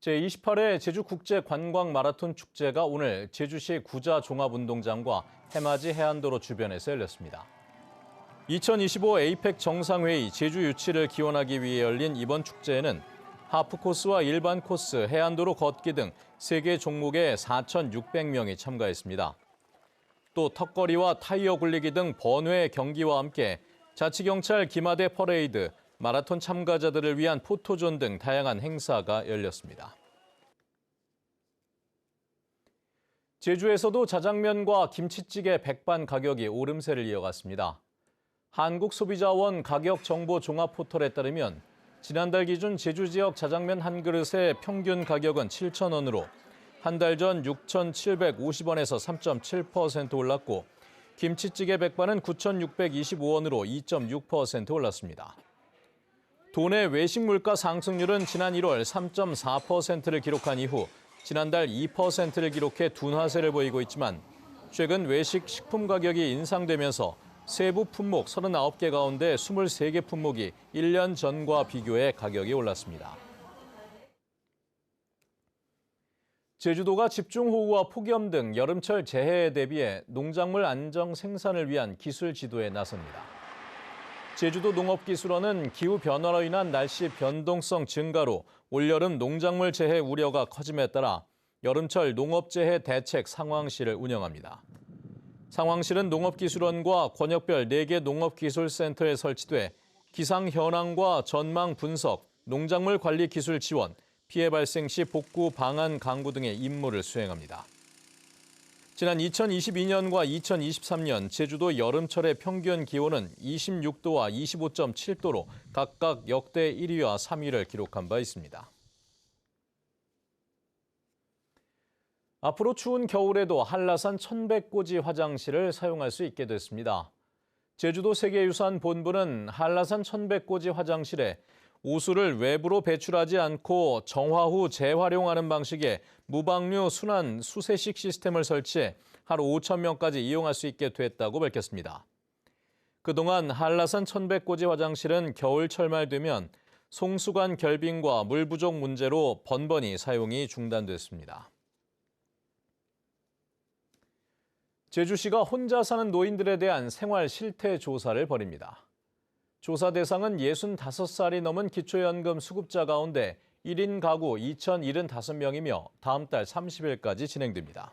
제28회 제주국제관광 마라톤 축제가 오늘 제주시 구자 종합운동장과 해맞이 해안도로 주변에서 열렸습니다. 2025 에이펙 정상회의 제주 유치를 기원하기 위해 열린 이번 축제에는 하프 코스와 일반 코스, 해안도로 걷기 등세개 종목에 4,600명이 참가했습니다. 또 턱걸이와 타이어 굴리기 등 번외 경기와 함께 자치경찰 기마대 퍼레이드, 마라톤 참가자들을 위한 포토존 등 다양한 행사가 열렸습니다. 제주에서도 자장면과 김치찌개 백반 가격이 오름세를 이어갔습니다. 한국소비자원 가격정보 종합포털에 따르면 지난달 기준 제주 지역 자장면 한 그릇의 평균 가격은 7,000원으로 한 달 전 6,750원에서 3.7% 올랐고 김치찌개 백반은 9,625원으로 2.6% 올랐습니다. 도내 외식 물가 상승률은 지난 1월 3.4%를 기록한 이후 지난달 2%를 기록해 둔화세를 보이고 있지만 최근 외식 식품 가격이 인상되면서 세부 품목 39개 가운데 23개 품목이 1년 전과 비교해 가격이 올랐습니다. 제주도가 집중호우와 폭염 등 여름철 재해에 대비해 농작물 안정 생산을 위한 기술 지도에 나섭니다. 제주도 농업기술원은 기후 변화로 인한 날씨 변동성 증가로 올여름 농작물 재해 우려가 커짐에 따라 여름철 농업재해 대책 상황실을 운영합니다. 상황실은 농업기술원과 권역별 4개 농업기술센터에 설치돼 기상 현황과 전망 분석, 농작물 관리 기술 지원, 피해 발생 시 복구 방안 강구 등의 임무를 수행합니다. 지난 2022년과 2023년 제주도 여름철의 평균 기온은 26도와 25.7도로 각각 역대 1위와 3위를 기록한 바 있습니다. 앞으로 추운 겨울에도 한라산 천백고지 화장실을 사용할 수 있게 됐습니다. 제주도 세계유산 본부는 한라산 천백고지 화장실에 오수를 외부로 배출하지 않고 정화 후 재활용하는 방식의 무방류 순환 수세식 시스템을 설치해 하루 5천 명까지 이용할 수 있게 됐다고 밝혔습니다. 그동안 한라산 천백고지 화장실은 겨울철 말 되면 송수관 결빙과 물 부족 문제로 번번이 사용이 중단됐습니다. 제주시가 혼자 사는 노인들에 대한 생활 실태 조사를 벌입니다. 조사 대상은 65살이 넘은 기초연금 수급자 가운데 1인 가구 2,075명이며 다음 달 30일까지 진행됩니다.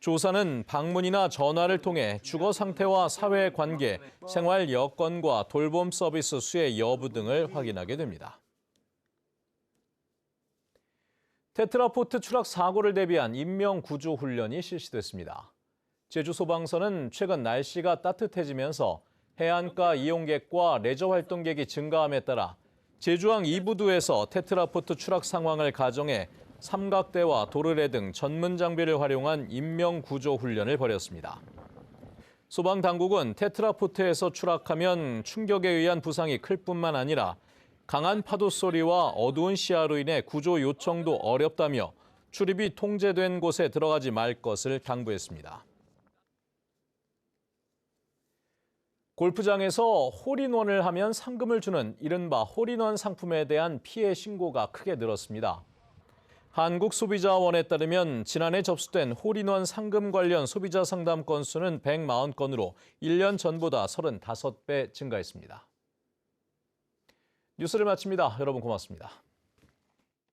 조사는 방문이나 전화를 통해 주거 상태와 사회 관계, 생활 여건과 돌봄 서비스 수혜 여부 등을 확인하게 됩니다. 테트라포트 추락 사고를 대비한 인명 구조 훈련이 실시됐습니다. 제주 소방서는 최근 날씨가 따뜻해지면서 해안가 이용객과 레저 활동객이 증가함에 따라 제주항 이부두에서 테트라포트 추락 상황을 가정해 삼각대와 도르래 등 전문 장비를 활용한 인명 구조 훈련을 벌였습니다. 소방 당국은 테트라포트에서 추락하면 충격에 의한 부상이 클 뿐만 아니라 강한 파도 소리와 어두운 시야로 인해 구조 요청도 어렵다며 출입이 통제된 곳에 들어가지 말 것을 당부했습니다. 골프장에서 홀인원을 하면 상금을 주는 이른바 홀인원 상품에 대한 피해 신고가 크게 늘었습니다. 한국소비자원에 따르면 지난해 접수된 홀인원 상금 관련 소비자 상담 건수는 140건으로 1년 전보다 35배 증가했습니다. 뉴스를 마칩니다. 여러분 고맙습니다.